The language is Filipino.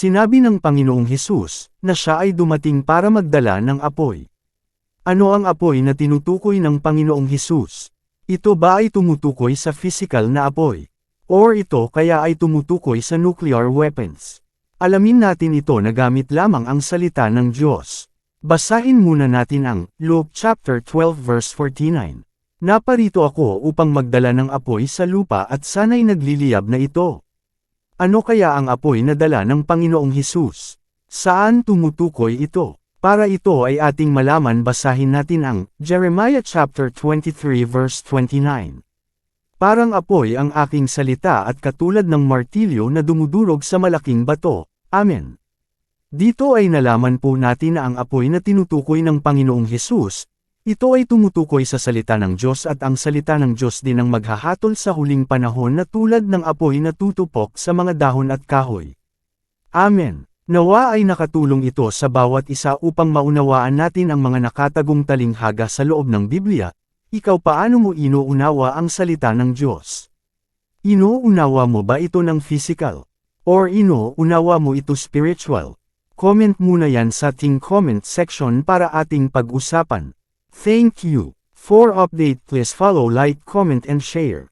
Sinabi ng Panginoong Hesus, na siya ay dumating para magdala ng apoy. Ano ang apoy na tinutukoy ng Panginoong Hesus? Ito ba ay tumutukoy sa physical na apoy? Or ito kaya ay tumutukoy sa nuclear weapons? Alamin natin ito na gamit lamang ang salita ng Diyos. Basahin muna natin ang Luke chapter 12 verse 49. Naparito ako upang magdala ng apoy sa lupa at sana'y nagliliyab na ito. Ano kaya ang apoy na dala ng Panginoong Hesus? Saan tumutukoy ito? Para ito ay ating malaman basahin natin ang Jeremiah chapter 23 verse 29. Parang apoy ang aking salita at katulad ng martilyo na dumudurog sa malaking bato. Amen. Dito ay nalaman po natin na ang apoy na tinutukoy ng Panginoong Hesus, ito ay tumutukoy sa salita ng Diyos at ang salita ng Diyos din ang maghahatol sa huling panahon na tulad ng apoy na tutupok sa mga dahon at kahoy. Amen. Nawa ay nakatulong ito sa bawat isa upang maunawaan natin ang mga nakatagong talinghaga sa loob ng Biblia, ikaw paano mo inuunawa ang salita ng Diyos? Inuunawa mo ba ito ng physical? Or inuunawa mo ito spiritual? Comment muna yan sa ating comment section para ating pag-usapan. Thank you. For update please follow like comment and share.